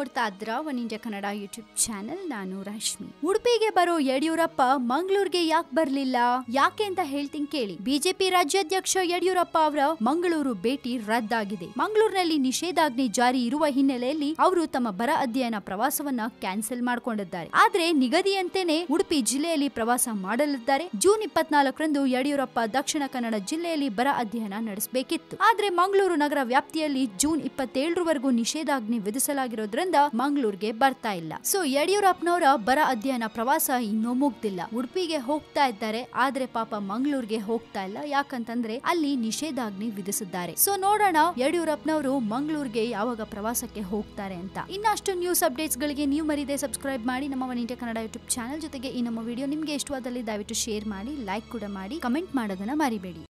ನೋಡ್ತಾ ಇದ್ರ One India Kannada YouTube channel. ನಾನು ರಶ್ಮಿ. ಉಡುಪಿಗೆ ಬರೋ ಯಡಿಯೂರಪ್ಪ ಮಂಗಳೂರಿಗೆ ಯಾಕೆ ಬರ್ಲಿಲ್ಲ? ಯಾಕೆ ಅಂತ ಹೇಳ್ತೀನಿ ಕೇಳಿ. ಬಿಜೆಪಿ ರಾಜ್ಯಾಧ್ಯಕ್ಷ ಯಡಿಯೂರಪ್ಪ ಅವರ ಮಂಗಳೂರು ಭೇಟಿ ರದ್ದಾಗಿದೆ. ಮಂಗಳೂರಿನಲ್ಲಿ ನಿಷೇಧಾಜ್ಞೆ ಜಾರಿ ಇರುವ ಹಿನ್ನೆಲೆಯಲ್ಲಿ ಅವರು ತಮ್ಮ ಬರ ಅಧ್ಯಯನ ಪ್ರವಾಸವನ್ನ ಕ್ಯಾನ್ಸಲ್ ಮಾಡಿಕೊಂಡಿದ್ದಾರೆ. ಆದ್ರೆ ನಿಗದಿಯಂತೆನೆ ಉಡುಪಿ ಜಿಲ್ಲೆಯಲ್ಲಿ ಪ್ರವಾಸ ಮಾಡಲಿದ್ದಾರೆ. ಜೂನ್ ಇಪ್ಪತ್ನಾಲ್ಕರಂದು ಯಡಿಯೂರಪ್ಪ ದಕ್ಷಿಣ ಕನ್ನಡ ಜಿಲ್ಲೆಯಲ್ಲಿ ಬರ ಅಧ್ಯಯನ ನಡೆಸಬೇಕಿತ್ತು. ಆದ್ರೆ ಮಂಗಳೂರು ನಗರ ವ್ಯಾಪ್ತಿಯಲ್ಲಿ ಜೂನ್ ಇಪ್ಪತ್ತೇಳರವರೆಗೂ ನಿಷೇಧಾಜ್ಞೆ ವಿಧಿಸಲಾಗಿರೋದ್ರಿಂದ ಮಂಗಳೂರಿಗೆ ಬರ್ತಾ ಇಲ್ಲ. ಸೊ ಯಡಿಯೂರಪ್ಪನವರ ಬರ ಅಧ್ಯಯನ ಪ್ರವಾಸ ಇನ್ನೂ ಮುಗ್ದಿಲ್ಲ. ಉಡುಪಿಗೆ ಹೋಗ್ತಾ ಇದ್ದಾರೆ. ಆದ್ರೆ ಪಾಪ ಮಂಗಳೂರಿಗೆ ಹೋಗ್ತಾ ಇಲ್ಲ. ಯಾಕಂತಂದ್ರೆ ಅಲ್ಲಿ ನಿಷೇಧಾಜ್ಞೆ ವಿಧಿಸಿದ್ದಾರೆ. ಸೊ ನೋಡೋಣ ಯಡಿಯೂರಪ್ಪನವರು ಮಂಗಳೂರಿಗೆ ಯಾವಾಗ ಪ್ರವಾಸಕ್ಕೆ ಹೋಗ್ತಾರೆ ಅಂತ. ಇನ್ನಷ್ಟು ನ್ಯೂಸ್ ಅಪ್ಡೇಟ್ಸ್ ಗಳಿಗೆ ನೀವು ಮರಿದೆ ಸಬ್ಸ್ಕ್ರೈಬ್ ಮಾಡಿ ನಮ್ಮ One India Kannada YouTube channel ಜೊತೆಗೆ ಈ ನಮ್ಮ ವಿಡಿಯೋ ನಿಮ್ಗೆ ಇಷ್ಟವಾದಲ್ಲಿ ದಯವಿಟ್ಟು ಶೇರ್ ಮಾಡಿ ಲೈಕ್ ಕೂಡ ಮಾಡಿ ಕಮೆಂಟ್ ಮಾಡೋದನ್ನ ಮರಿಬೇಡಿ.